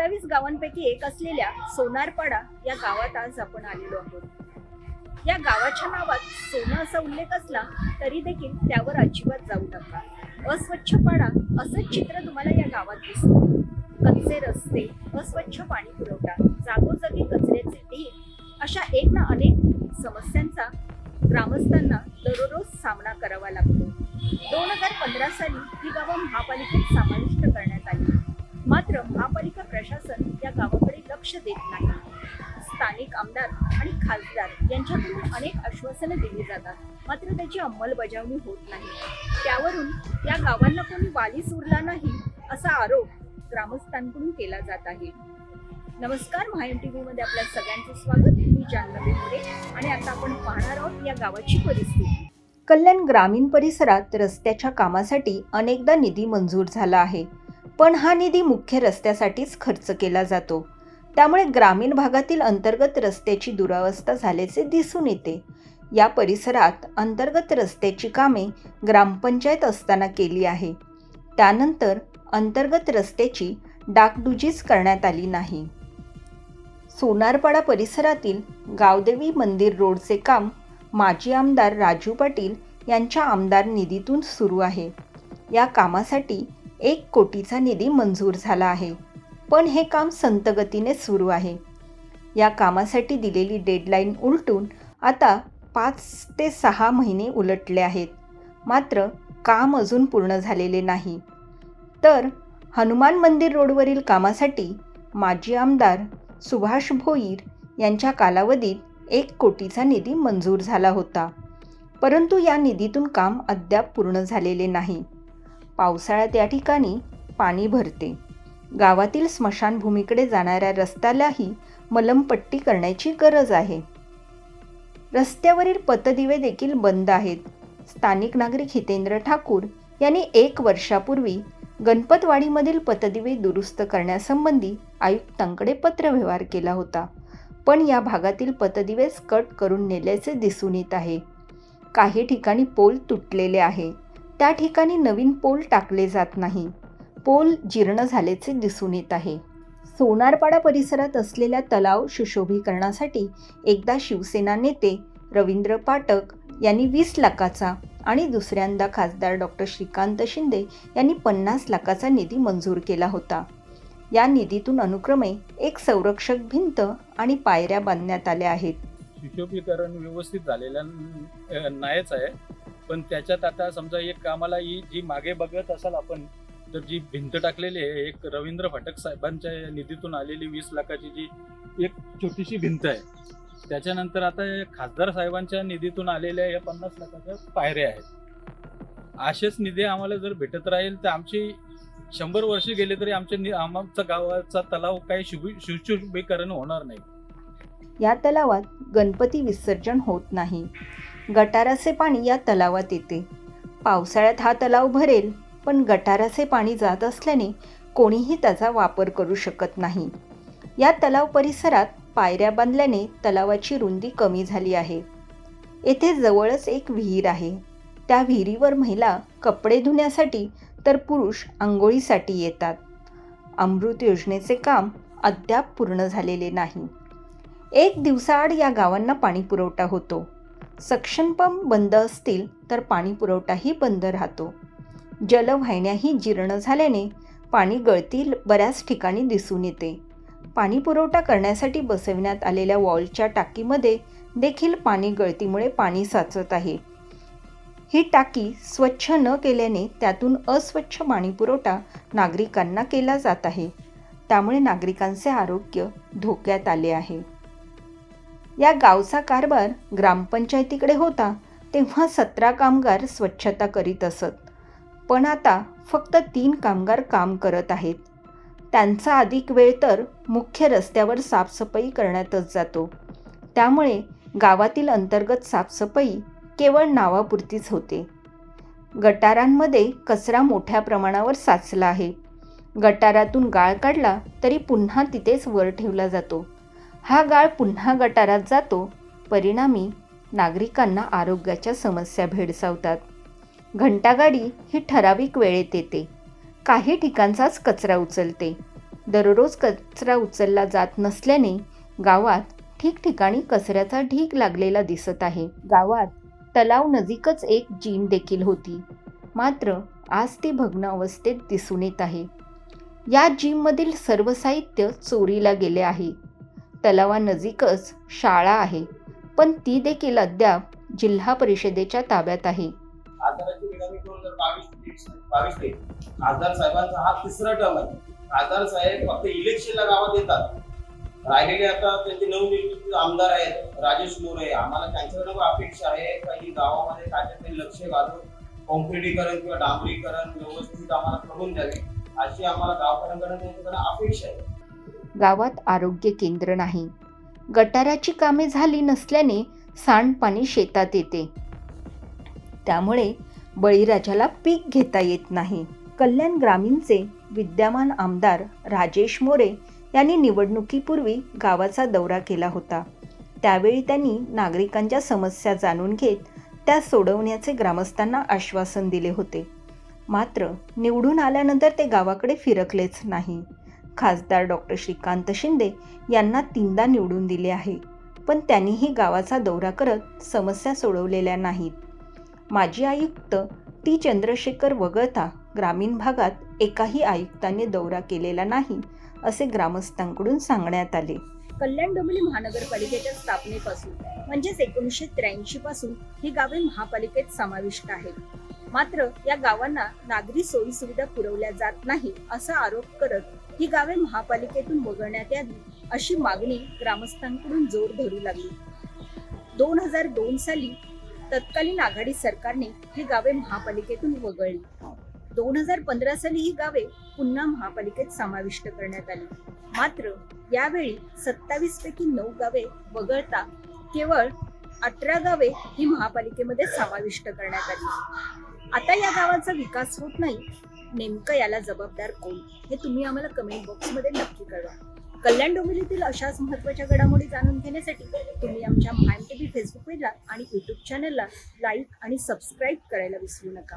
सत्तावीस गावांपैकी एक असलेल्या सोनारपाडा या गावात आज आपण आलेलो आहोत. या गावाच्या नावात सोनं असा उल्लेख असला तरी देखील त्यावर अजिबात जाऊ नका. अस्वच्छ पाडा असंच चित्र तुम्हाला या गावात दिसतं. कच्चे रस्ते अस्वच्छ पाणी पुरवठा जागोजागी कचऱ्याचे ढीग अशा एक ना अनेक समस्यांचा ग्रामस्थांना दररोज सामना करावा लागतो. दोन हजार पंधरा साली ही गावं महापालिकेत समाविष्ट करण्यात लक्ष देत नाही. स्थानिक आमदार आणि खासदार यांच्याकडून अनेक आश्वासनं दिली जातात. मात्र त्याची अंमलबजावणी होत नाही. त्यावरून या गावांना कोणी वालीच उरला नाही असा आरोप ग्रामस्थांकडून केला जात आहे. नमस्कार माहिम टीव्ही मध्ये आपल्या सगळ्यांचं स्वागत. मी जान्हवी मोरे आणि आता आपण पाहणार आहोत या गावाची परिस्थिती. कल्याण ग्रामीण परिसरात रस्त्याच्या कामासाठी अनेकदा निधी मंजूर झाला आहे. पण हा निधी मुख्य रस्त्यासाठीच खर्च केला जातो. त्यामुळे ग्रामीण भागातील अंतर्गत रस्त्याची दुरावस्था झाल्याचे दिसून येते. या परिसरात अंतर्गत रस्त्याची कामे ग्रामपंचायत असताना केली आहे. त्यानंतर अंतर्गत रस्त्याची डागडुजीच करण्यात आली नाही. सोनारपाडा परिसरातील गावदेवी मंदिर रोडचे काम माजी आमदार राजू पाटील यांच्या आमदार निधीतून सुरू आहे. या कामासाठी एक कोटीचा निधी मंजूर झाला आहे. पण हे काम संतगतीने सुरू आहे. या कामासाठी दिलेली डेडलाईन उलटून आता पाच ते सहा महिने उलटले आहेत. मात्र काम अजून पूर्ण झालेले नाही. तर हनुमान मंदिर रोडवरील कामासाठी माजी आमदार सुभाष भोईर यांच्या कालावधीत एक कोटीचा निधी मंजूर झाला होता. परंतु या निधीतून काम अद्याप पूर्ण झालेले नाही. पावसाळ्यात या ठिकाणी पाणी भरते. गावातील स्मशानभूमीकडे जाणाऱ्या रस्त्यालाही मलमपट्टी करण्याची गरज आहे. रस्त्यावरील पतदिवे देखील बंद आहेत. स्थानिक नागरिक हितेंद्र ठाकूर यांनी एक वर्षापूर्वी गणपतवाडीमधील पतदिवे दुरुस्त करण्यासंबंधी आयुक्तांकडे पत्रव्यवहार केला होता. पण या भागातील पतदिवेच कट करून नेल्याचे दिसून येत आहे. काही ठिकाणी पोल तुटलेले आहे. त्या ठिकाणी नवीन पोल टाकले जात नाही. पोल जीर्ण झाल्याचे दिसून येत आहे. सोनारपाडा परिसरात असलेल्या तलाव सुशोभीकरणासाठी एकदा शिवसेना नेते रवींद्र पाठक यांनी वीस लाखाचा आणि दुसऱ्यांदा खासदार डॉक्टर श्रीकांत शिंदे यांनी पन्नास लाखाचा निधी मंजूर केला होता. या निधीतून अनुक्रमे एक संरक्षक भिंत आणि पायऱ्या बांधण्यात आल्या आहेत. सुशोभीकरण व्यवस्थित झालेलं नाहीच आहे. पण त्याच्यात आता समजा एक कामाला ही जी मागे बघत असाल आपण तर जी भिंत टाकलेली आहे एक रवींद्र फाटक साहेबांच्या निधीतून आलेली वीस लाखाची जी एक छोटीशी भिंत आहे त्याच्यानंतर आता खासदार साहेबांच्या निधीतून आलेल्या या पन्नास लाखाच्या पायऱ्या आहेत. असेच निधी आम्हाला जर भेटत राहील तर आमची शंभर वर्ष गेले तरी आमच्या आमचा गावाचा तलाव काही शुभी शुशुभीकरण होणार नाही. या तलावात गणपती विसर्जन होत नाही. गटाराचे पाणी या तलावात येते. पावसाळ्यात हा तलाव भरेल पण गटाराचे पाणी जात असल्याने कोणीही त्याचा वापर करू शकत नाही. या तलाव परिसरात पायऱ्या बांधल्याने तलावाची रुंदी कमी झाली आहे. येथे जवळच एक विहीर आहे. त्या विहिरीवर महिला कपडे धुण्यासाठी तर पुरुष आंघोळीसाठी येतात. अमृत योजनेचे काम अद्याप पूर्ण झालेले नाही. एक दिवसाआड या गावांना पाणी पुरवठा होतो. सक्षम पंप बंद असतील तर पाणी पुरवठाही बंद राहतो. जलवाहिन्याही जीर्ण झाल्याने पाणी गळती बऱ्याच ठिकाणी दिसून येते. पाणी पुरवठा करण्यासाठी बसविण्यात आलेल्या वॉलच्या टाकीमध्ये देखील पाणी गळतीमुळे पाणी साचत आहे. ही टाकी स्वच्छ न केल्याने त्यातून अस्वच्छ पाणी पुरवठा नागरिकांना केला जात आहे. त्यामुळे नागरिकांचे आरोग्य धोक्यात आले आहे. या गावचा कारभार ग्रामपंचायतीकडे होता तेव्हा सतरा कामगार स्वच्छता करीत असत. पण आता फक्त तीन कामगार काम करत आहेत. त्यांचा अधिक वेळ तर मुख्य रस्त्यावर साफसफाई करण्यातच जातो. त्यामुळे गावातील अंतर्गत साफसफाई केवळ नावापुरतीच होते. गटारांमध्ये कचरा मोठ्या प्रमाणावर साचला आहे. गटारातून गाळ काढला तरी पुन्हा तिथेच वर ठेवला जातो. हा गाळ पुन्हा गटारात जातो परिणामी नागरिकांना आरोग्याच्या समस्या भेडसावतात. घंटागाडी ही ठराविक वेळेत येते. काही ठिकाणचाच कचरा उचलते. दररोज कचरा उचलला जात नसल्याने गावात ठिकठिकाणी कचऱ्याचा ढीग लागलेला दिसत आहे. गावात तलाव नजीकच एक जीम देखील होती. मात्र आज ती भग्न अवस्थेत दिसून येत आहे. या जिममधील सर्व साहित्य चोरीला गेले आहे. तलावानजीकच शाळा आहे. पण ती देखील अद्याप जिल्हा परिषदेच्या ताब्यात आहे. खासदाराची निवडणूक दोन हजार बावीस बावीस ते खासदार साहेबांचा हा तिसरा टर्म आहे. खासदार साहेब फक्त इलेक्शनला गावात येतात. राहिलेले आता त्यांचे नवनिर्मित आमदार आहेत राजेश मोरे. आम्हाला त्यांच्याकडे अपेक्षा आहे. काही गावामध्ये काय लक्ष घालून कॉन्क्रिटीकरण किंवा डांबरीकरण व्यवस्थित आम्हाला करून द्यावे. अशी आम्हाला गावकऱ्यांकडे त्यांच्याकडे अपेक्षा आहे. गावात आरोग्य केंद्र नाही. गटाराची कामे झाली नसल्याने सांडपाणी शेतात येते. त्यामुळे बळीराजाला पीक घेता येत नाही. कल्याण ग्रामीणचे विद्यमान आमदार राजेश मोरे यांनी निवडणुकीपूर्वी गावाचा दौरा केला होता. त्यावेळी त्यांनी नागरिकांच्या समस्या जाणून घेत त्या सोडवण्याचे ग्रामस्थांना आश्वासन दिले होते. मात्र निवडून आल्यानंतर ते गावाकडे फिरकलेच नाही. खासदार डॉक्टर श्रीकांत शिंदे यांना तीनदा निवडून दिले आहे पण त्यांनीही गावाचा दौरा करत समस्या सोडवलेल्या नाहीत. माजी आयुक्त टी. चंद्रशेखर वगळता ग्रामीण भागात एकाही आयुक्तांनी दौरा केलेला नाही असे ग्रामस्थांकडून सांगण्यात आले. कल्याण डोंबिवली महानगरपालिकेच्या स्थापनेपासून म्हणजेच एकोणीसशे त्र्याऐंशी पासून ही गावे महापालिकेत समाविष्ट आहेत. मात्र या गावांना नागरी सोयी सुविधा पुरवल्या जात नाही असा आरोप करत ही गावे महापालिकेतून वगळण्यात यावी अशी मागणी ग्रामस्थांकडून जोर धरू लागली. दोन हजार दोन साली तत्कालीन आघाडी सरकारने ही गावे महापालिकेतून वगळली. दोन हजार पंधरा साली ही गावे पुन्हा महापालिकेत समाविष्ट करण्यात आली. मात्र यावेळी सत्तावीस पैकी नऊ गावे वगळता केवळ अठरा गावे ही महापालिकेमध्ये समाविष्ट करण्यात आली. आता या गावाचा विकास होत नाही नेमकं याला जबाबदार कोण? हे तुम्ही आम्हाला कमेंट बॉक्समध्ये नक्की कळवा. कल्याण डोंबिवलीतील अशाच महत्त्वाच्या घडामोडी जाणून घेण्यासाठी तुम्ही आमच्या महान टी व्ही फेसबुक पेजला आणि यूट्यूब चॅनलला लाईक आणि सबस्क्राईब करायला विसरू नका.